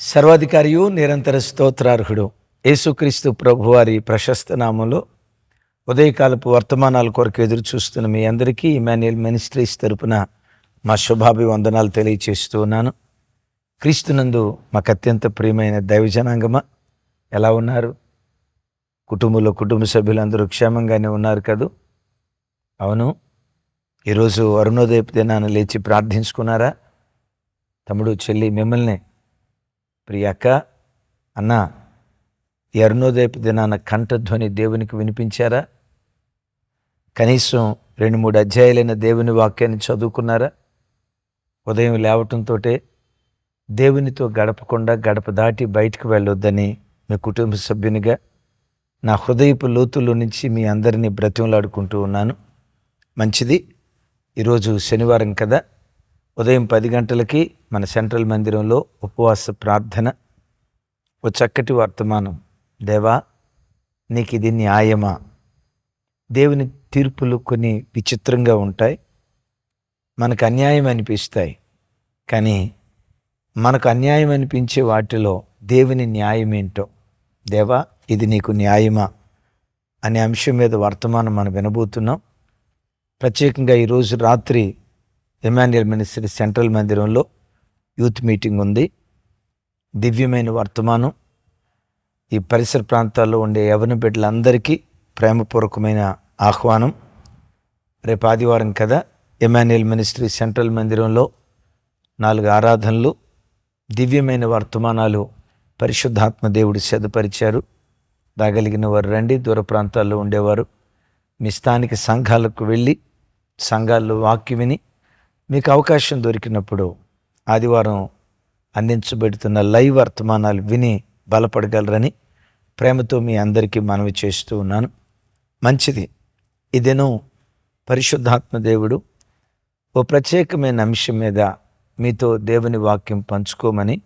సర్వాధికారియు నిరంతర స్తోత్రార్హుడు. యేసుక్రీస్తు ప్రభువారి ప్రశస్త నామంలో ఉదయకాలపు వర్తమానాల కొరకు ఎదురు చూస్తున్న మీ అందరికీ ఇమాన్యుయల్ మినిస్ట్రీస్ తరపున మా శుభాభివందనాలు తెలియచేస్తూ ఉన్నాను. క్రీస్తునందు మాకు అత్యంత ప్రియమైన దైవజనాంగమా ఎలా ఉన్నారు? కుటుంబంలో కుటుంబ సభ్యులందరూ క్షేమంగానే ఉన్నారు కదూ? అవును ఈరోజు అరుణోదయపు దినాన్ని లేచి ప్రార్థించుకున్నారా? తమ్ముడు చెల్లి మిమ్మల్ని ప్రియక్క అన్న ఈ అరుణోదయపు దినాన కంఠధ్వని దేవునికి వినిపించారా? కనీసం రెండు మూడు అధ్యాయులైన దేవుని వాక్యాన్ని చదువుకున్నారా? ఉదయం లేవటంతో దేవునితో గడపకుండా గడప దాటి బయటికి వెళ్ళొద్దని మీ కుటుంబ సభ్యునిగా నా హృదయపు లోతుల్లో నుంచి మీ అందరినీ బ్రతిమలాడుకుంటూ ఉన్నాను. మంచిది. ఈరోజు శనివారం కదా? ఉదయం పది గంటలకి మన సెంట్రల్ మందిరంలో ఉపవాస ప్రార్థన. ఓ చక్కటి వర్తమానం. దేవా నీకు ఇది న్యాయమా? దేవుని తీర్పులు కొన్ని విచిత్రంగా ఉంటాయి. మనకు అన్యాయం అనిపిస్తాయి. కానీ మనకు అన్యాయం అనిపించే వాటిలో దేవుని న్యాయం ఏంటో? దేవా ఇది నీకు న్యాయమా? అనే అంశం మీద వర్తమానం మనం వినబోతున్నాం. ప్రత్యేకంగా ఈరోజు రాత్రి ఎమాన్యుయల్ మినిస్ట్రీ సెంట్రల్ మందిరంలో యూత్ మీటింగ్ ఉంది. దివ్యమైన వర్తమానం. ఈ పరిసర ప్రాంతాల్లో ఉండే యవన బిడ్డలందరికీ ప్రేమపూర్వకమైన ఆహ్వానం. రేపు ఆదివారం కదా ఎమాన్యుయల్ మినిస్ట్రీ సెంట్రల్ మందిరంలో నాలుగు ఆరాధనలు. దివ్యమైన వర్తమానాలు పరిశుద్ధాత్మ దేవుడు సిద్ధపరిచారు. రాగలిగిన వారు రండి దూర ప్రాంతాల్లో ఉండేవారు. మీ స్థానిక సంఘాలకు వెళ్ళి సంఘాల్లో వాక్య విని మీకు అవకాశం దొరికినప్పుడు ఆదివారం అందించబడుతున్న లైవ్ వర్తమానాలు విని బలపడగలరని ప్రేమతో మీ అందరికీ మనవి చేస్తూ ఉన్నాను. మంచిది. ఇదేనో పరిశుద్ధాత్మ దేవుడు ఓ ప్రత్యేకమైన అంశం మీద మీతో దేవుని వాక్యం పంచుకోమని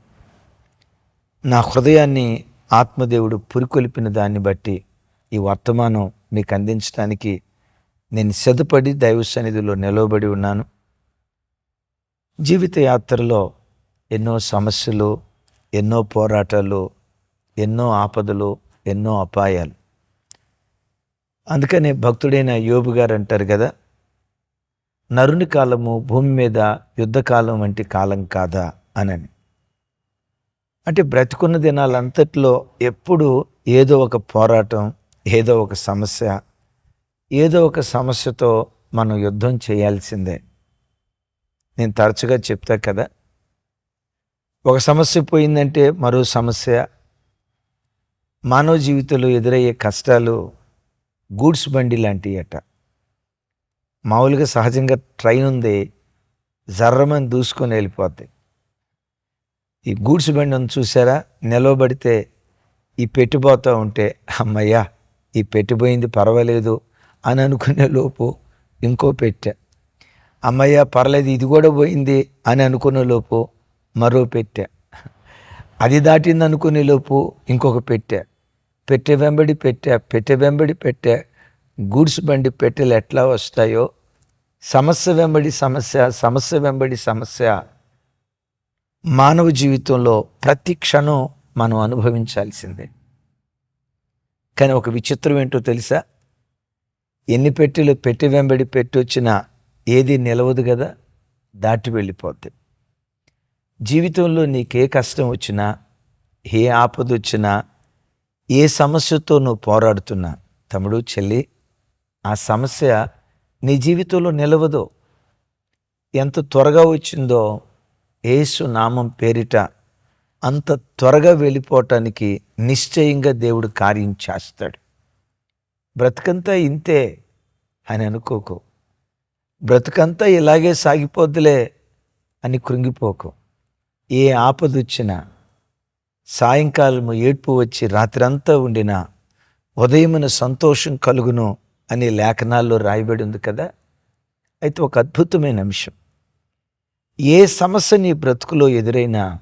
నా హృదయాన్ని ఆత్మదేవుడు పురికొల్పిన దాన్ని బట్టి ఈ వర్తమానం మీకు అందించడానికి నేను సెదపడి దైవ సన్నిధిలో నిలవబడి ఉన్నాను. జీవిత యాత్రలో ఎన్నో సమస్యలు ఎన్నో పోరాటాలు ఎన్నో ఆపదలు ఎన్నో అపాయాలు. అందుకనే భక్తుడైన యోబు గారు అంటారు కదా నరుని కాలము భూమి మీద యుద్ధకాలం వంటి కాలం కాదా అనని. అంటే బ్రతుకున్న దినాలంతట్లో ఎప్పుడు ఏదో ఒక పోరాటం ఏదో ఒక సమస్య ఏదో ఒక సమస్యతో మనం యుద్ధం చేయాల్సిందే. నేను తరచుగా చెప్తా కదా ఒక సమస్య పోయిందంటే మరో సమస్య. మానవ జీవితంలో ఎదురయ్యే కష్టాలు గూడ్స్ బండి లాంటివి అట మామూలుగా సహజంగా ట్రైన్ ఉంది జర్రమని దూసుకొని వెళ్ళిపోద్ది. ఈ గూడ్స్ బండి ఉంది చూసారా? నిలవబడితే ఈ పెట్టిపోతూ ఉంటే అమ్మయ్యా ఈ పెట్టిపోయింది పర్వాలేదు అని అనుకునే లోపు ఇంకో పెట్టా. అమ్మయ్య పర్లేదు ఇది కూడా పోయింది అని అనుకునేలోపు మరో పెట్టె. అది దాటింది అనుకునే లోపు ఇంకొక పెట్టె. పెట్టె వెంబడి పెట్టె పెట్టె వెంబడి పెట్టె. గూడ్స్ బండి పెట్టెలు ఎట్లా వస్తాయో? సమస్య వెంబడి సమస్య సమస్య వెంబడి సమస్య. మానవ జీవితంలో ప్రతి క్షణం మనం అనుభవించాల్సిందే. కానీ ఒక విచిత్రం ఏంటో తెలుసా? ఎన్ని పెట్టెలు పెట్టి వెంబడి పెట్టి వచ్చినా ఏది నిలవదు కదా దాటి వెళ్ళిపోద్ది. జీవితంలో నీకే కష్టం వచ్చినా ఏ ఆపద వచ్చినా ఏ సమస్యతో నువ్వు పోరాడుతున్నా తమ్ముడు చెల్లి ఆ సమస్య నీ జీవితంలో నిలవదు. ఎంత త్వరగా వచ్చిందో యేసు నామం పేరిట అంత త్వరగా వెళ్ళిపోవటానికి నిశ్చయంగా దేవుడు కార్యం చేస్తాడు. బ్రతకంతా ఇంతే అని అనుకోకు. బ్రతుకంతా ఇలాగే సాగిపోద్దులే అని కృంగిపోకు. ఏ ఆపదొచ్చినా సాయంకాలము ఏడ్పు వచ్చి రాత్రంతా ఉండినా ఉదయమున సంతోషం కలుగును అనే లేఖనాల్లో రాయబడి ఉంది కదా? అయితే ఒక అద్భుతమైన అంశం. ఏ సమస్య నీ బ్రతుకులో ఎదురైనా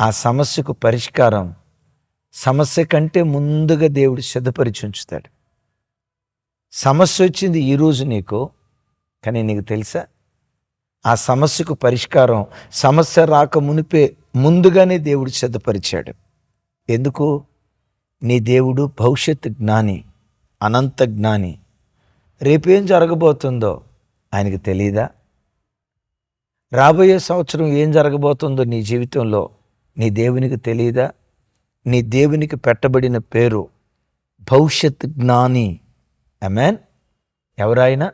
ఆ సమస్యకు పరిష్కారం సమస్య కంటే ముందుగా దేవుడు సిద్ధపరిచి ఉంచుతాడు. సమస్య వచ్చింది ఈరోజు నీకు కానీ నీకు తెలుసా? ఆ సమస్యకు పరిష్కారం సమస్య రాక మునిపే ముందుగానే దేవుడు సిద్ధపరిచాడు. ఎందుకు? నీ దేవుడు భవిష్యత్ జ్ఞాని అనంత జ్ఞాని. రేపేం జరగబోతుందో ఆయనకి తెలియదా రాబోయే సంవత్సరం ఏం జరగబోతుందో నీ జీవితంలో నీ దేవునికి తెలియదా నీ దేవునికి పెట్టబడిన పేరు భవిష్యత్ జ్ఞాని. అమెన్ ఎవరైనా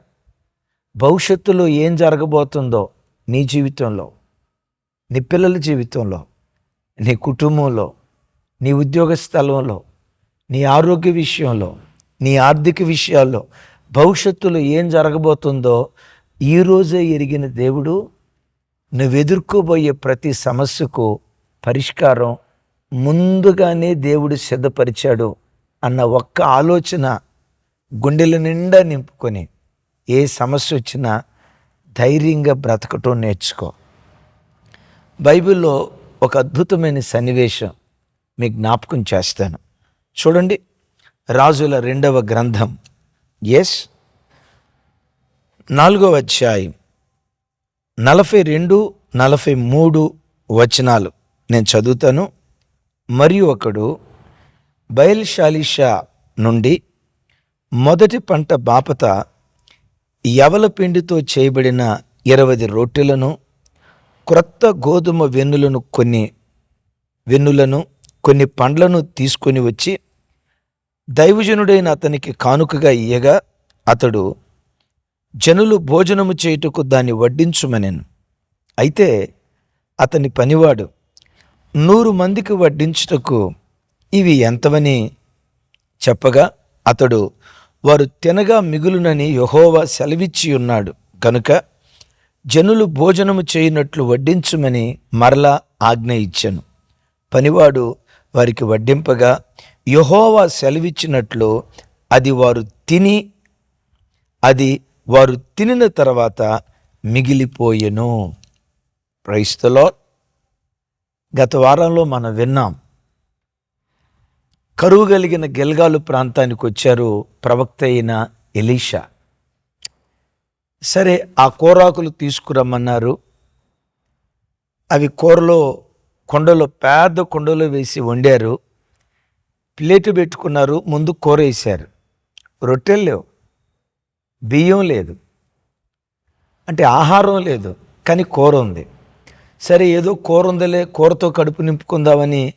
భవిష్యత్తులో ఏం జరగబోతుందో నీ జీవితంలో నీ పిల్లల జీవితంలో నీ కుటుంబంలో నీ ఉద్యోగ స్థలంలో నీ ఆరోగ్య విషయంలో నీ ఆర్థిక విషయాల్లో భవిష్యత్తులో ఏం జరగబోతుందో ఈరోజే ఎరిగిన దేవుడు నువ్వు ఎదుర్కోబోయే ప్రతి సమస్యకు పరిష్కారం ముందుగానే దేవుడు సిద్ధపరిచాడు అన్న ఒక్క ఆలోచన గుండెల నిండా నింపుకొని ఏ సమస్య వచ్చినా ధైర్యంగా బ్రతకటం నేర్చుకో. బైబిల్లో ఒక అద్భుతమైన సన్నివేశం మీ జ్ఞాపకం చేస్తాను. చూడండి రాజుల రెండవ గ్రంథం. ఎస్ నాలుగవ అధ్యాయం నలభై రెండు నలభై మూడు వచనాలు. నేను చదువుతాను. మరియు ఒకడు బయల్షాలిషా నుండి మొదటి పంట బాపత యవల పిండితో చేయబడిన ఇరవై రొట్టెలను క్రొత్త గోధుమ వెన్నులను కొన్ని వెన్నులను కొన్ని పండ్లను తీసుకొని వచ్చి దైవజనుడైన అతనికి కానుకగా ఇయ్యగా అతడు జనులు భోజనము చేయుటకు దాన్ని వడ్డించుమనెను. అయితే అతని పనివాడు నూరు మందికి వడ్డించుటకు ఇవి ఎంతవని చెప్పగా అతడు వారు తినగా మిగులునని యహోవా సెలవిచ్చి ఉన్నాడు కనుక జనులు భోజనము చేయనట్లు వడ్డించుమని మరలా ఆజ్ఞ ఇచ్చాను. పనివాడు వారికి వడ్డింపగా యహోవా సెలవిచ్చినట్లు అది వారు తిని అది వారు తినిన తర్వాత మిగిలిపోయెను. క్రైస్తలో గత వారంలో మనం విన్నాం కరువు కలిగిన గెల్గాలు ప్రాంతానికి వచ్చారు ప్రవక్త అయిన ఎలీషా. సరే ఆ కూరాకులు తీసుకురమ్మన్నారు. అవి కూరలో కొండలో పెద్ద కొండలో వేసి వండారు. ప్లేటు పెట్టుకున్నారు ముందు కూర వేశారు. రొట్టెలు లేవు. బియ్యం లేదు. అంటే ఆహారం లేదు కానీ కూర ఉంది. సరే ఏదో కూర ఉందలే కూరతో కడుపు నింపుకుందామని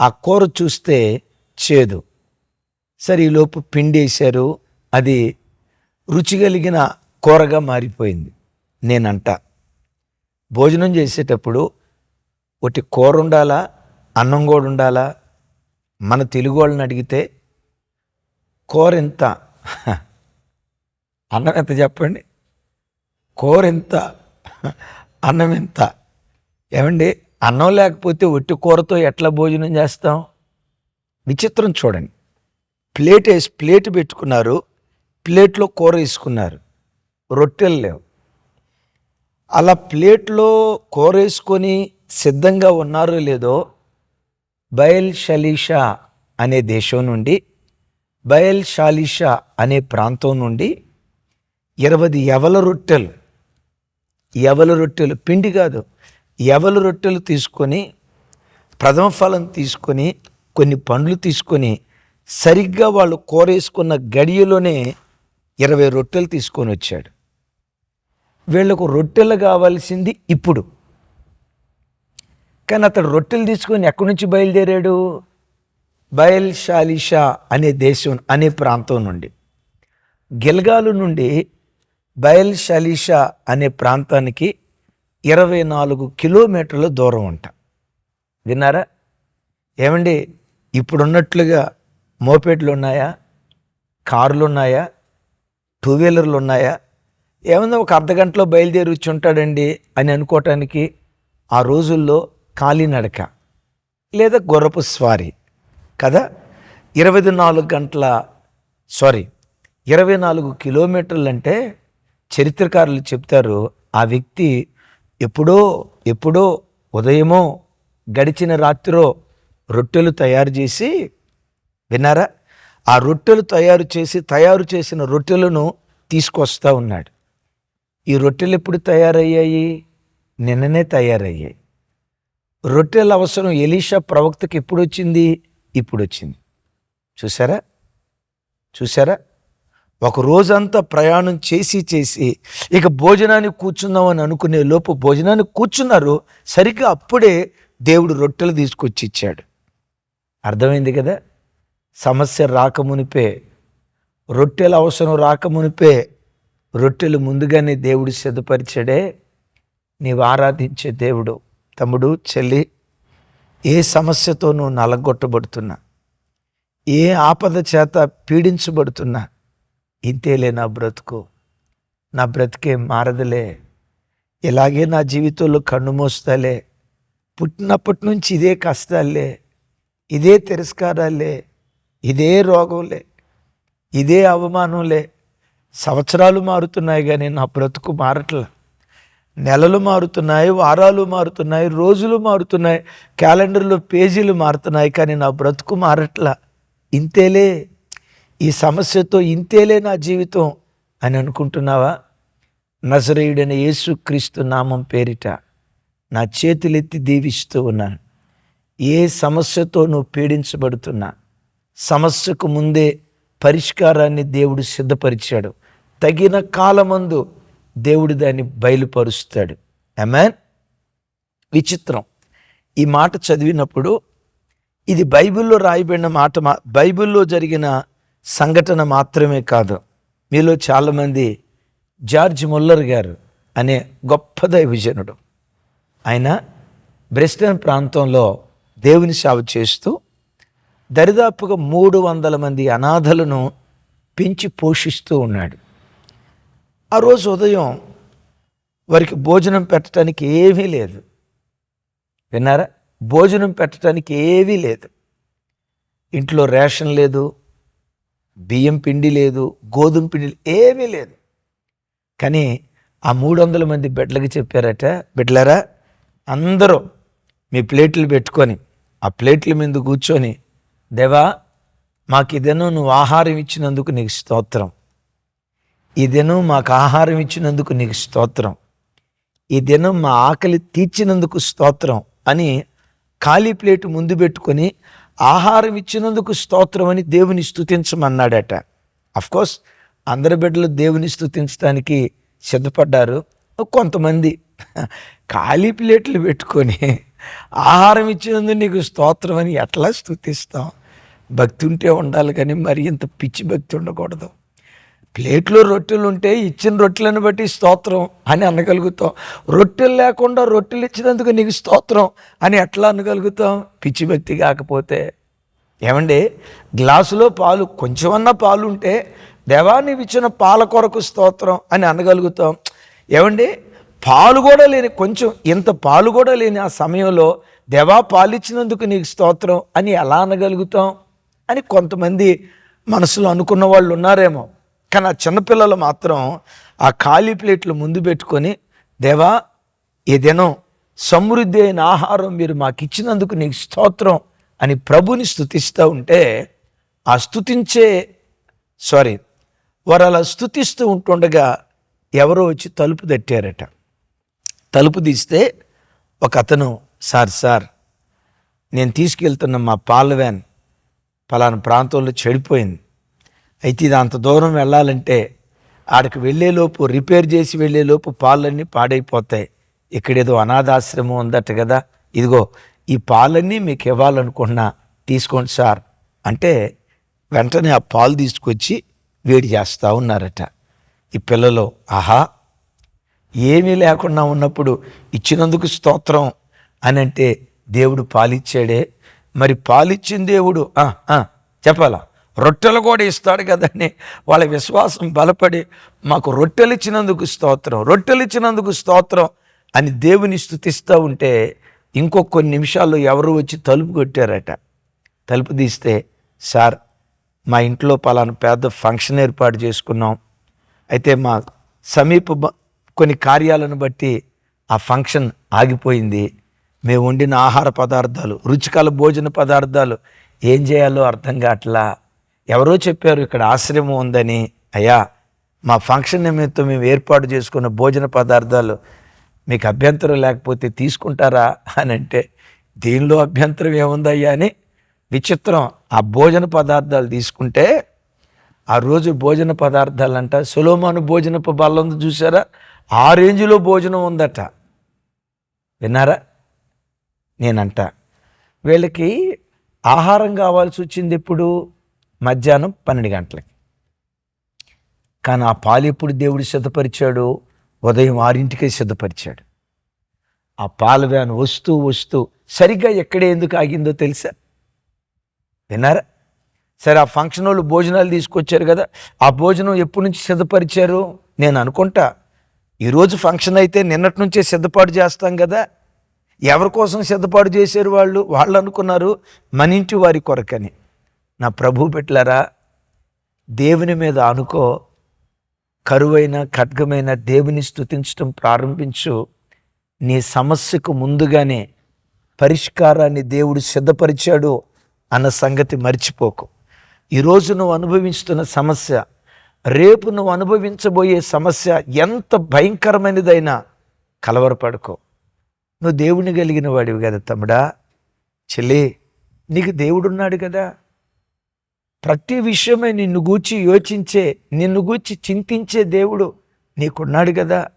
ఆ కూర చూస్తే చేదు సరే ఈలోపు పిండి వేశారు అది రుచి కలిగిన కూరగా మారిపోయింది. నేనంట. భోజనం చేసేటప్పుడు ఒకటి కూర ఉండాలా? అన్నం కూడా ఉండాలా? మన తెలుగు వాళ్ళని అడిగితే కూర ఎంత? అన్నం ఎంత చెప్పండి? కూర ఎంత? అన్నం ఎంత? ఏమండి? అన్నం లేకపోతే ఒట్టి కూరతో ఎట్లా భోజనం చేస్తాం? విచిత్రం చూడండి. ప్లేట్ వేసి ప్లేట్ పెట్టుకున్నారు. ప్లేట్లో కూర వేసుకున్నారు. రొట్టెలు లేవు. అలా ప్లేట్లో కూర వేసుకొని సిద్ధంగా ఉన్నారో లేదో బయల్ షలీషా అనే దేశం నుండి బయల్ షాలిషా అనే ప్రాంతం నుండి ఇరవై ఎవల రొట్టెలు ఎవల రొట్టెలు? పిండి కాదు. ఎవల రొట్టెలు తీసుకొని ప్రథమ ఫలం తీసుకొని కొన్ని పండ్లు తీసుకొని సరిగ్గా వాళ్ళు కోరేసుకున్న గడియలోనే ఇరవై రొట్టెలు తీసుకొని వచ్చాడు. వీళ్ళకు రొట్టెలు కావాల్సింది ఇప్పుడు. కానీ అతడు రొట్టెలు తీసుకొని ఎక్కడి నుంచి బయలుదేరాడు? బయల్ షాలిషా అనే దేశం అనే ప్రాంతం నుండి. గిల్గాలు నుండి బయల్ షాలిషా అనే ప్రాంతానికి ఇరవై నాలుగు కిలోమీటర్ల దూరం ఉంట విన్నారా? ఏమండి? ఇప్పుడున్నట్లుగా మోపేట్లు ఉన్నాయా? కార్లు ఉన్నాయా? టూ వీలర్లు ఉన్నాయా? ఏమన్నా ఒక అర్ధ గంటలో బయలుదేరి వచ్చి ఉంటాడండి అని అనుకోవటానికి ఆ రోజుల్లో కాలినడక లేదా గుర్రపు స్వారీ కదా? ఇరవై నాలుగు గంటల సారీ ఇరవై నాలుగు కిలోమీటర్లు అంటే చరిత్రకారులు చెప్తారు ఆ వ్యక్తి ఎప్పుడో ఎప్పుడో ఉదయమో గడిచిన రాత్రో రొట్టెలు తయారు చేసి విన్నారా? ఆ రొట్టెలు తయారు చేసి తయారు చేసిన రొట్టెలను తీసుకొస్తా ఉన్నాడు. ఈ రొట్టెలు ఎప్పుడు తయారయ్యాయి? నిన్ననే తయారయ్యాయి. రొట్టెల అవసరం ఎలీషా ప్రవక్తకి ఎప్పుడు వచ్చింది? ఇప్పుడు వచ్చింది. చూసారా చూసారా ఒక రోజంతా ప్రయాణం చేసి చేసి ఇక భోజనానికి కూర్చుందామని అనుకునే లోపు భోజనానికి కూర్చున్నారు. సరిగ్గా అప్పుడే దేవుడు రొట్టెలు తీసుకొచ్చి ఇచ్చాడు. అర్థమైంది కదా? సమస్య రాకమునిపే రొట్టెల అవసరం రాకమునిపే రొట్టెలు ముందుగానే దేవుడు సిద్ధపరిచాడే. నీవు ఆరాధించే దేవుడు తమ్ముడు చెల్లి ఏ సమస్యతో నువ్వు నలగొట్టబడుతున్నా ఏ ఆపద చేత పీడించబడుతున్నా ఇంతేలే నా బ్రతుకు నా బ్రతికే మారదులే. ఇలాగే నా జీవితంలో కన్ను మోస్తాలే పుట్టినప్పటి నుంచి ఇదే కష్టాలే. ఇదే తిరస్కారాలే ఇదే రోగంలే ఇదే అవమానంలే. సంవత్సరాలు మారుతున్నాయి కానీ నా బ్రతుకు మారట్లా. నెలలు మారుతున్నాయి వారాలు మారుతున్నాయి రోజులు మారుతున్నాయి క్యాలెండర్లో పేజీలు మారుతున్నాయి కానీ నా బ్రతుకు మారట్లా. ఇంతేలే ఈ సమస్యతో ఇంతేలే నా జీవితం అని అనుకుంటున్నావా? నజరేయుడైన యేసుక్రీస్తు నామం పేరిట నా చేతులెత్తి దీవిస్తూ ఉన్నాను. ఏ సమస్యతో నువ్వు పీడించబడుతున్నా సమస్యకు ముందే పరిష్కారాన్ని దేవుడు సిద్ధపరిచాడు. తగిన కాలమందు దేవుడు దాన్ని బయలుపరుస్తాడు. అమెన్ విచిత్రం. ఈ మాట చదివినప్పుడు ఇది బైబిల్లో రాయబడిన మాట మా బైబిల్లో జరిగిన సంఘటన మాత్రమే కాదు. మీలో చాలామంది జార్జ్ ముల్లర్ గారు అనే గొప్ప దైవజనుడు. ఆయన బ్రెస్టన్ ప్రాంతంలో దేవుని సేవ చేస్తూ దరిదాపుగా మూడు వందల మంది అనాథలను పెంచి పోషిస్తూ ఉన్నాడు. ఆ రోజు ఉదయం వారికి భోజనం పెట్టడానికి ఏమీ లేదు. విన్నారా? భోజనం పెట్టడానికి ఏమీ లేదు. ఇంట్లో రేషన్ లేదు బియ్యం పిండి లేదు గోధుమ పిండి ఏమీ లేదు. కానీ ఆ మూడు వందల మంది బిడ్డలకి చెప్పారట బిడ్డలారా అందరూ మీ ప్లేట్లు పెట్టుకొని ఆ ప్లేట్ల మీద కూర్చొని దేవా మాకు ఇదేనో నువ్వు ఆహారం ఇచ్చినందుకు నీకు స్తోత్రం. ఈ దినం మాకు ఆహారం ఇచ్చినందుకు నీకు స్తోత్రం. ఈ దినం మా ఆకలి తీర్చినందుకు స్తోత్రం అని ఖాళీ ప్లేటు ముందు పెట్టుకొని ఆహారం ఇచ్చినందుకు స్తోత్రం అని దేవుని స్థుతించమన్నాడట కోర్స్ అందరి బిడ్డలు దేవుని స్థుతించడానికి సిద్ధపడ్డారు. కొంతమంది ఖాళీ ప్లేట్లు పెట్టుకొని ఆహారం ఇచ్చినందుకు నీకు స్తోత్రం అని ఎట్లా స్థుతిస్తాం భక్తి ఉంటే ఉండాలి కానీ మరి ఇంత పిచ్చి భక్తి ఉండకూడదు. ప్లేట్లో రొట్టెలు ఉంటే ఇచ్చిన రొట్టెలను బట్టి స్తోత్రం అని అనగలుగుతాం. రొట్టెలు లేకుండా రొట్టెలు ఇచ్చినందుకు నీకు స్తోత్రం అని ఎట్లా అనగలుగుతాం? పిచ్చి భక్తి కాకపోతే. ఏమండి? గ్లాసులో పాలు కొంచెమన్నా పాలు ఉంటే దేవా నీవు ఇచ్చిన పాల కొరకు స్తోత్రం అని అనగలుగుతాం. ఏమండి? పాలు కూడా లేని కొంచెం ఇంత పాలు కూడా లేని ఆ సమయంలో దేవా పాలిచ్చినందుకు నీకు స్తోత్రం అని ఎలా అనగలుగుతాం అని కొంతమంది మనసులో అనుకున్న వాళ్ళు ఉన్నారేమో. కానీ ఆ చిన్నపిల్లలు మాత్రం ఆ ఖాళీ ప్లేట్లు ముందు పెట్టుకొని దేవా ఈ దినం సమృద్ధి అయిన ఆహారం మీరు మాకు ఇచ్చినందుకు నీకు స్తోత్రం అని ప్రభుని స్థుతిస్తూ ఉంటే ఆ స్థుతించే సారీ వారు అలా స్థుతిస్తూ ఉంటుండగా ఎవరో వచ్చి తలుపు తట్టారట. తలుపు తీస్తే ఒక అతను సార్ సార్ నేను తీసుకెళ్తున్న మా పాల వ్యాన్ పలానా ప్రాంతంలో చెడిపోయింది. అయితే ఇది అంత దూరం వెళ్ళాలంటే ఆడికి వెళ్ళేలోపు రిపేర్ చేసి వెళ్ళేలోపు పాలన్నీ పాడైపోతాయి. ఇక్కడేదో అనాథాశ్రమం ఉందట కదా. ఇదిగో ఈ పాలన్నీ మీకు ఇవ్వాలనుకున్నా తీసుకోండి సార్. అంటే వెంటనే ఆ పాలు తీసుకొచ్చి వేడి చేస్తూ ఉన్నారట. ఈ పిల్లలు ఆహా ఏమీ లేకుండా ఉన్నప్పుడు ఇచ్చినందుకు స్తోత్రం అని అంటే దేవుడు పాలిచ్చాడే. మరి పాలిచ్చిన దేవుడు చెప్పాలా? రొట్టెలు కూడా ఇస్తాడు కదండి. వాళ్ళ విశ్వాసం బలపడి మాకు రొట్టెలు ఇచ్చినందుకు స్తోత్రం రొట్టెలు ఇచ్చినందుకు స్తోత్రం అని దేవుని స్థుతిస్తూ ఉంటే ఇంకో కొన్ని నిమిషాల్లో ఎవరు వచ్చి తలుపు కొట్టారట. తలుపు తీస్తే సార్ మా ఇంట్లో పలానా పెద్ద ఫంక్షన్ ఏర్పాటు చేసుకున్నాం. అయితే మా సమీప కొన్ని కార్యాలను బట్టి ఆ ఫంక్షన్ ఆగిపోయింది. మేము వండిన ఆహార పదార్థాలు రుచికల భోజన పదార్థాలు ఏం చేయాలో అర్థం కావట్లా. ఎవరో చెప్పారు ఇక్కడ ఆశ్రమం ఉందని. అయ్యా మా ఫంక్షన్ నిమిత్తం మేము ఏర్పాటు చేసుకున్న భోజన పదార్థాలు మీకు అభ్యంతరం లేకపోతే తీసుకుంటారా అని అంటే దీనిలో అభ్యంతరం ఏముందయ్యా అని విచిత్రం. ఆ భోజన పదార్థాలు తీసుకుంటే ఆ రోజు భోజన పదార్థాలంట సులోమాను భోజనపు బల్లందు చూసారా ఆ రేంజ్లో భోజనం ఉందట. విన్నారా? నేనంట. వీళ్ళకి ఆహారం కావాల్సి వచ్చింది ఎప్పుడు? మధ్యాహ్నం పన్నెండు గంటలకి. కానీ ఆ పాలు ఎప్పుడు దేవుడు సిద్ధపరిచాడు? ఉదయం ఆరింటికే సిద్ధపరిచాడు. ఆ పాల వ్యాన్ వస్తూ వస్తూ సరిగ్గా ఎక్కడే ఎందుకు ఆగిందో తెలుసా? విన్నారా? సరే ఆ ఫంక్షన్ వాళ్ళు భోజనాలు తీసుకొచ్చారు కదా ఆ భోజనం ఎప్పటి నుంచి సిద్ధపరిచారు? నేను అనుకుంటా. ఈరోజు ఫంక్షన్ అయితే నిన్నటి నుంచే సిద్ధపాటు చేస్తాం కదా. ఎవరి కోసం సిద్ధపాటు చేశారు వాళ్ళు? వాళ్ళు అనుకున్నారు మన ఇంటి వారి కొరకని. నా ప్రభు పెట్టలరా దేవుని మీద అనుకో కరువైన ఖడ్గమైన దేవుని స్థుతించడం ప్రారంభించు. నీ సమస్యకు ముందుగానే పరిష్కారాన్ని దేవుడు సిద్ధపరిచాడు అన్న సంగతి మర్చిపోకు. ఈరోజు నువ్వు అనుభవిస్తున్న సమస్య రేపు నువ్వు అనుభవించబోయే సమస్య ఎంత భయంకరమైనదైనా కలవరపడుకో. నువ్వు దేవుని కలిగిన వాడివి కదా తమ్ముడా. చెల్లి నీకు దేవుడున్నాడు కదా. ప్రతి విషయమే నిన్ను గూర్చి యోచించే నిన్ను గూర్చి చింతించే దేవుడు నీకున్నాడు కదా.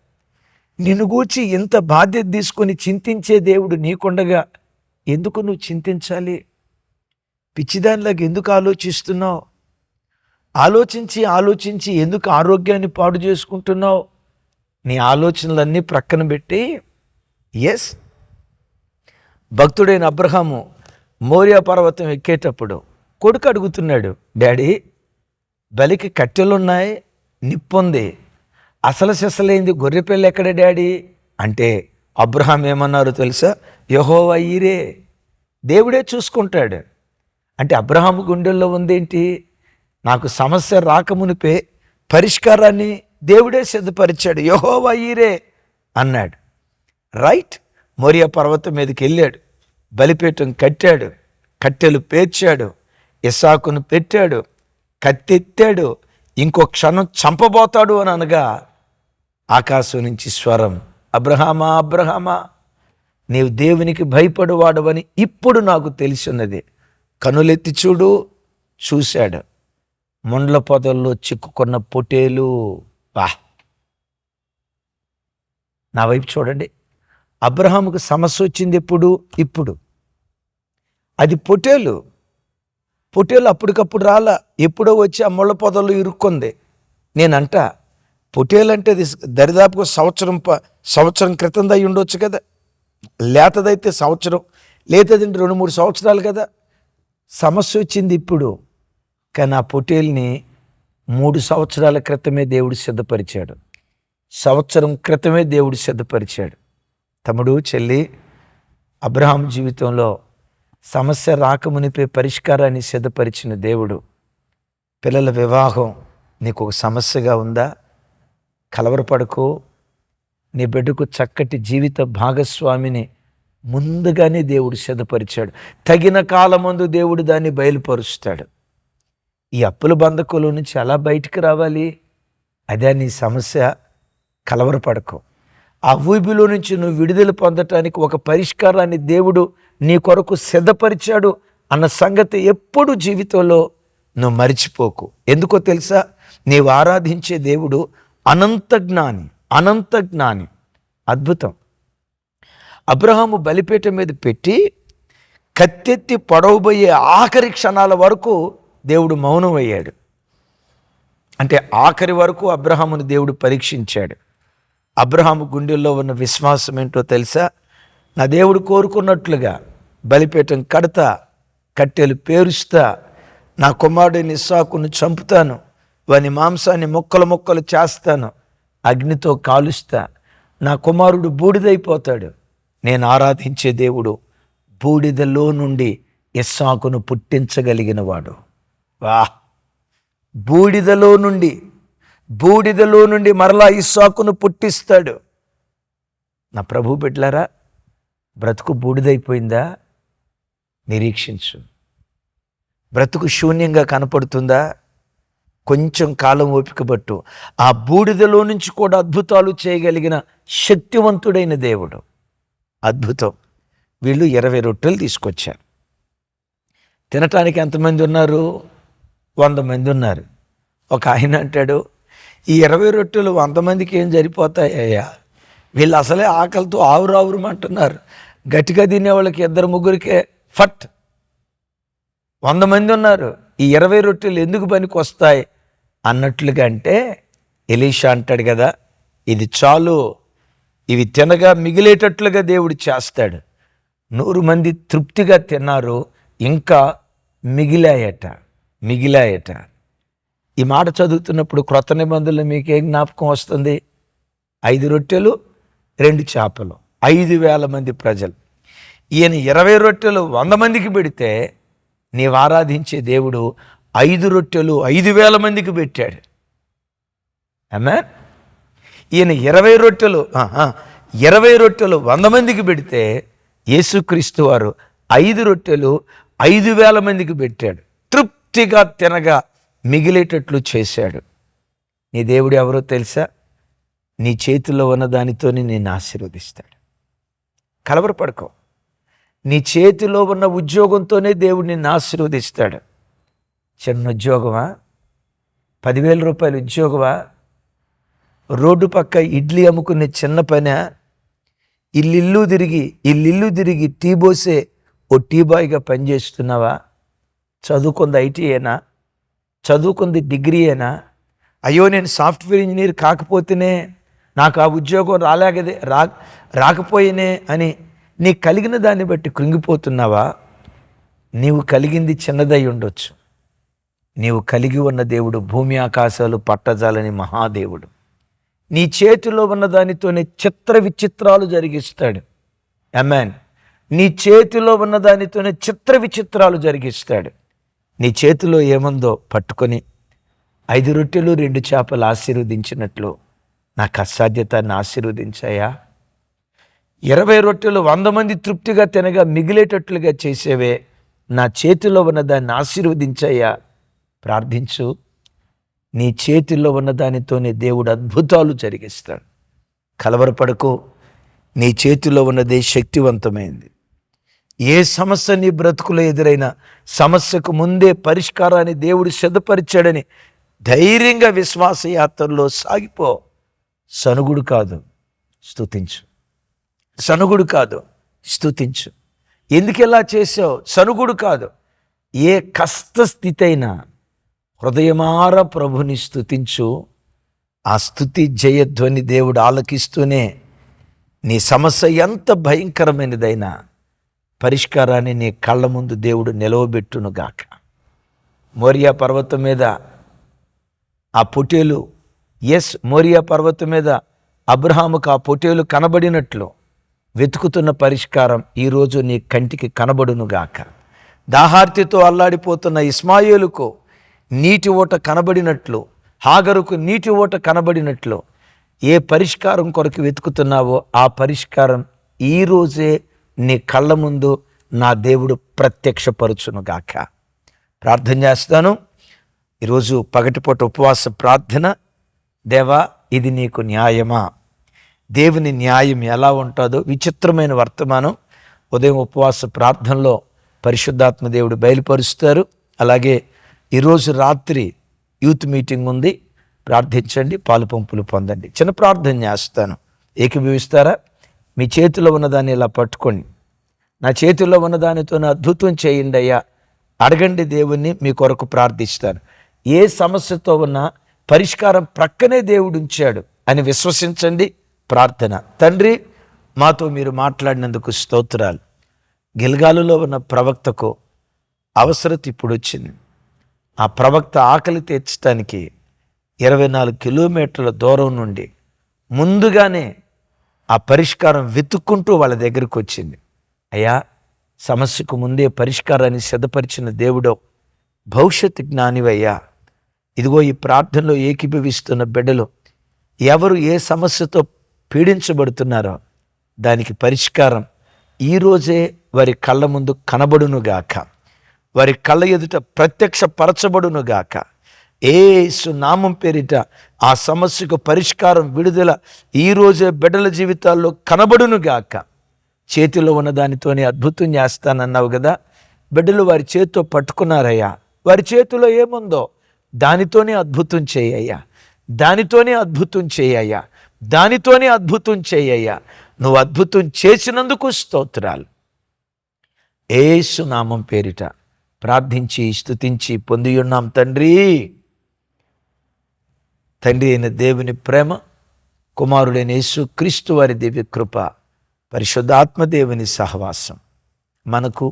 నిన్ను గూర్చి ఇంత బాధ్యత తీసుకొని చింతించే దేవుడు నీకుండగా ఎందుకు నువ్వు చింతించాలి? పిచ్చిదానిలాగా ఎందుకు ఆలోచిస్తున్నావు? ఆలోచించి ఆలోచించి ఎందుకు ఆరోగ్యాన్ని పాడు చేసుకుంటున్నావు? నీ ఆలోచనలన్నీ ప్రక్కన పెట్టి ఎస్ భక్తుడైన అబ్రహాము మౌర్య పర్వతం ఎక్కేటప్పుడు కొడుకు అడుగుతున్నాడు డాడీ బలికి కట్టెలున్నాయి నిప్పుంది అసలు సెసలైంది గొర్రెపిల్ల ఎక్కడ డాడీ? అంటే అబ్రహాం ఏమన్నారు తెలుసా? యహోవా ఈరే దేవుడే చూసుకుంటాడు. అంటే అబ్రహాం గుండెల్లో ఉందేంటి? నాకు సమస్య రాకమునిపే పరిష్కారాన్ని దేవుడే సిద్ధపరిచాడు. యహోవా ఈరే అన్నాడు. రైట్ మోరియా పర్వతం మీదకి వెళ్ళాడు. బలిపీఠం కట్టాడు కట్టెలు పేర్చాడు ఇసాకును పెట్టాడు కత్తెత్తాడు ఇంకో క్షణం చంపబోతాడు అని అనగా ఆకాశం నుంచి స్వరం అబ్రహామా అబ్రహామా నీవు దేవునికి భయపడువాడవని ఇప్పుడు నాకు తెలిసినది. కనులెత్తి చూడు చూశాడు. ముండ్ల పొదల్లో చిక్కుకున్న పొటేలు. బా. నా వైపు చూడండి. అబ్రహాముకు సమస్య వచ్చింది ఎప్పుడు? ఇప్పుడు. అది పొటేలు. పొటేలు అప్పటికప్పుడు రాలా. ఎప్పుడో వచ్చి ఆ ముళ్ళ పొదల్లో ఇరుక్కుంది. నేనంట పొటేలు అంటే అది దరిదాపుగా సంవత్సరం ప సంవత్సరం క్రితం దై ఉండొచ్చు కదా? లేతదైతే సంవత్సరం లేతదంటే రెండు మూడు సంవత్సరాలు కదా? సమస్య వచ్చింది ఇప్పుడు. కానీ ఆ పొటేల్ని మూడు సంవత్సరాల క్రితమే దేవుడు సిద్ధపరిచాడు. సంవత్సరం క్రితమే దేవుడు సిద్ధపరిచాడు. తమ్ముడు చెల్లి అబ్రహాం జీవితంలో సమస్య రాకమునిపే పరిష్కారాన్ని సిద్ధపరిచిన దేవుడు. పిల్లల వివాహం నీకు ఒక సమస్యగా ఉందా? కలవరపడకు. నీ బిడ్డకు చక్కటి జీవిత భాగస్వామిని ముందుగానే దేవుడు సిద్ధపరిచాడు. తగిన కాలమందు దేవుడు దాన్ని బయలుపరుస్తాడు. ఈ అప్పుల బంధకుల నుంచి ఎలా బయటికి రావాలి? అదే నీ సమస్య. కలవరపడకు. ఆ ఊబిలో నుంచి నువ్వు విడుదల పొందటానికి ఒక పరిష్కారాన్ని దేవుడు నీ కొరకు సిద్ధపరిచాడు అన్న సంగతి ఎప్పుడు జీవితంలో నువ్వు మరిచిపోకు. ఎందుకో తెలుసా? నీవు ఆరాధించే దేవుడు అనంత జ్ఞాని అనంత జ్ఞాని. అద్భుతం. అబ్రహాము బలిపేట మీద పెట్టి కత్తెత్తి పొడవబోయే ఆఖరి క్షణాల వరకు దేవుడు మౌనం అయ్యాడు అంటే ఆఖరి వరకు అబ్రహామును దేవుడు పరీక్షించాడు. అబ్రహాము గుండెల్లో ఉన్న విశ్వాసం ఏంటో తెలుసా? నా దేవుడు కోరుకున్నట్లుగా బలిపీఠం కడతా కట్టెలు పేరుస్తా నా కుమారుడిని సాకును చంపుతాను వాని మాంసాన్ని ముక్కలు ముక్కలు చేస్తాను అగ్నితో కాలుస్తా నా కుమారుడు బూడిదైపోతాడు. నేను ఆరాధించే దేవుడు బూడిదలో నుండి ఇస్సాకును పుట్టించగలిగినవాడు. వా. బూడిదలో నుండి బూడిదలో నుండి మరలా ఇస్సాకును పుట్టిస్తాడు. నా ప్రభు బిడ్డలారా బ్రతుకు బూడిదైపోయిందా? నిరీక్షించు. బ్రతుకు శూన్యంగా కనపడుతుందా? కొంచెం కాలం ఓపికబట్టు ఆ బూడిదలో నుంచి కూడా అద్భుతాలు చేయగలిగిన శక్తివంతుడైన దేవుడు. అద్భుతం. వీళ్ళు ఇరవై రొట్టెలు తీసుకొచ్చారు. తినటానికి ఎంతమంది ఉన్నారు? వంద మంది ఉన్నారు. ఒక ఆయన అంటాడు ఈ ఇరవై రొట్టెలు వంద మందికి ఏం సరిపోతాయ్యా వీళ్ళు అసలే ఆకలితో ఆవురు ఆవురమంటున్నారు గట్టిగా తినే వాళ్ళకి ఇద్దరు ముగ్గురికే ఫట్. వంద మంది ఉన్నారు. ఈ ఇరవై రొట్టెలు ఎందుకు పనికి వస్తాయి? అన్నట్లుగా అంటే ఎలీషా అంటాడు కదా ఇది చాలు. ఇవి తినగా మిగిలేటట్లుగా దేవుడు చేస్తాడు. నూరు మంది తృప్తిగా తిన్నారు ఇంకా మిగిలాయట. మిగిలాయట. ఈ మాట చదువుతున్నప్పుడు క్రొత్త నిబంధనలు మీకు ఏ జ్ఞాపకం వస్తుంది? ఐదు రొట్టెలు రెండు చేపలు. ఐదు వేల మంది ప్రజలు. ఈయన ఇరవై రొట్టెలు వంద మందికి పెడితే నీవు ఆరాధించే దేవుడు ఐదు రొట్టెలు ఐదు వేల మందికి పెట్టాడు. అమ్మా ఈయన ఇరవై రొట్టెలు ఇరవై రొట్టెలు వంద మందికి పెడితే యేసుక్రీస్తు వారు ఐదు రొట్టెలు ఐదు వేల మందికి పెట్టాడు. పుష్టిగా తినగా మిగిలేటట్లు చేశాడు. నీ దేవుడు ఎవరో తెలుసా? నీ చేతిలో ఉన్న దానితోనే నేను ఆశీర్వదిస్తాడు. కలవరపడుకో. నీ చేతిలో ఉన్న ఉద్యోగంతోనే దేవుడు నిన్ను ఆశీర్వదిస్తాడు. చిన్న ఉద్యోగమా? పదివేల రూపాయల ఉద్యోగమా? రోడ్డు పక్క ఇడ్లీ అమ్ముకునే చిన్న పని? ఇల్లిల్లు తిరిగి ఇల్లిల్లు తిరిగి టీ బోసే ఓ టీ బాయ్గా పనిచేస్తున్నావా? చదువుకుంది ఐటీయేనా చదువుకుంది డిగ్రీయేనా అయ్యో నేను సాఫ్ట్వేర్ ఇంజనీర్ కాకపోతేనే నాకు ఆ ఉద్యోగం రాలేగదే రా రాకపోయేనే అని నీ కలిగిన దాన్ని బట్టి కృంగిపోతున్నావా? నీవు కలిగింది చిన్నదై ఉండొచ్చు. నీవు కలిగి ఉన్న దేవుడు భూమి ఆకాశాలు పట్టజాలని మహాదేవుడు. నీ చేతిలో ఉన్న దానితోనే చిత్ర విచిత్రాలు జరిగిస్తాడు. అమ్మాన్ నీ చేతిలో ఉన్న దానితోనే చిత్ర విచిత్రాలు జరిగిస్తాడు. నీ చేతిలో ఏముందో పట్టుకొని ఐదు రొట్టెలు రెండు చేపలు ఆశీర్వదించినట్లు నాకు అసాధ్యతని ఆశీర్వదించాయా? ఇరవై రొట్టెలు వంద మంది తృప్తిగా తినగా మిగిలేటట్లుగా చేసేవే నా చేతిలో ఉన్న దాన్ని ఆశీర్వదించాయా? ప్రార్థించు. నీ చేతిలో ఉన్న దానితోనే దేవుడు అద్భుతాలు జరిగిస్తాడు. కలవరపడకు. నీ చేతిలో ఉన్నదే శక్తివంతమైంది. ఏ సమస్య నీ బ్రతుకులో ఎదురైనా సమస్యకు ముందే పరిష్కారాన్ని దేవుడు సిద్ధపరిచాడని ధైర్యంగా విశ్వాస యాత్రలో సాగిపో. సనుగుడు కాదు స్తుతించు. సనుగుడు కాదు స్తుతించు. ఎందుకు ఇలా చేసావు? సనుగుడు కాదు. ఏ కష్ట స్థితి అయినా హృదయమార ప్రభుని స్తుతించు. ఆ స్థుతి జయధ్వని దేవుడు ఆలకిస్తూనే నీ సమస్య ఎంత భయంకరమైనదైనా పరిష్కారాన్ని నీ కళ్ళ ముందు దేవుడు నిలవబెట్టునుగాక. మోరియా పర్వతం మీద ఆ పొటేలు ఎస్ మోరియా పర్వతం మీద అబ్రహాముకు ఆ పొటేలు కనబడినట్లు వెతుకుతున్న పరిష్కారం ఈరోజు నీ కంటికి కనబడునుగాక. దాహార్తితో అల్లాడిపోతున్న ఇస్మాయిలుకు నీటి ఓట కనబడినట్లు హాగరుకు నీటి ఓట కనబడినట్లు ఏ పరిష్కారం కొరకు వెతుకుతున్నావో ఆ పరిష్కారం ఈరోజే నీ కళ్ళ ముందు నా దేవుడు ప్రత్యక్షపరచునుగాక. ప్రార్థన చేస్తాను. ఈరోజు పగటిపూట ఉపవాస ప్రార్థన. దేవా ఇది నీకు న్యాయమా? దేవుని న్యాయం ఎలా ఉంటుందో విచిత్రమైన వర్తమానం. ఉదయం ఉపవాస ప్రార్థనలో పరిశుద్ధాత్మ దేవుడు బయలుపరుస్తారు. అలాగే ఈరోజు రాత్రి యూత్ మీటింగ్ ఉంది. ప్రార్థించండి పాలు పంపులు పొందండి. చిన్న ప్రార్థన చేస్తాను. ఏకీభవిస్తారా? మీ చేతిలో ఉన్నదాన్ని ఇలా పట్టుకోండి. నా చేతిలో ఉన్నదానితో నా అద్భుతం చేయండి అయ్యా. అడగండి దేవుణ్ణి మీ కొరకు ప్రార్థిస్తాను. ఏ సమస్యతో ఉన్నా పరిష్కారం ప్రక్కనే దేవుడు ఉంచాడు అని విశ్వసించండి. ప్రార్థన. తండ్రి మాతో మీరు మాట్లాడినందుకు స్తోత్రాలు. గిల్గాలులో ఉన్న ప్రవక్తకు అవసరత ఇప్పుడు వచ్చింది ఆ ప్రవక్త ఆకలి తీర్చడానికి ఇరవై నాలుగు కిలోమీటర్ల దూరం నుండి ముందుగానే ఆ పరిష్కారం వెతుక్కుంటూ వాళ్ళ దగ్గరికి వచ్చింది. అయ్యా సమస్యకు ముందే పరిష్కారాన్ని సిద్ధపరిచిన దేవుడో భవిష్యత్ జ్ఞానివయ్యా. ఇదిగో ఈ ప్రార్థనలో ఏకీభవిస్తున్న బిడ్డలు ఎవరు ఏ సమస్యతో పీడించబడుతున్నారో దానికి పరిష్కారం ఈరోజే వారి కళ్ళ ముందు కనబడునుగాక. వారి కళ్ళ ఎదుట ప్రత్యక్ష పరచబడునుగాక ఏసు నామం పేరిట ఆ సమస్యకు పరిష్కారం విడుదల ఈరోజే బిడ్డల జీవితాల్లో కనబడునుగాక చేతిలో ఉన్న దానితోనే అద్భుతం చేస్తానన్నావు కదా బిడ్డలు వారి చేతితో పట్టుకున్నారయ్యా. వారి చేతిలో ఏముందో దానితోనే అద్భుతం చేయయ్యా. దానితోనే అద్భుతం చేయయ్యా. దానితోనే అద్భుతం చేయయ్యా. నువ్వు అద్భుతం చేసినందుకు స్తోత్రాలు. ఏసు నామం పేరిట ప్రార్థించి స్థుతించి పొందియున్నాం తండ్రి. తండ్రి అయిన దేవుని ప్రేమ కుమారుడైన యేసు క్రీస్తు వారి దివ్య కృప పరిశుద్ధాత్మ దేవుని సహవాసం మనకు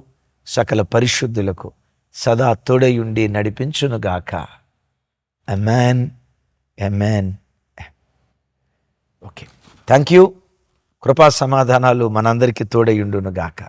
సకల పరిశుద్ధులకు సదా తోడయుండి నడిపించునుగాక amen amen okay thank you కృపా సమాధానాలు మనందరికీ తోడయుండునుగాక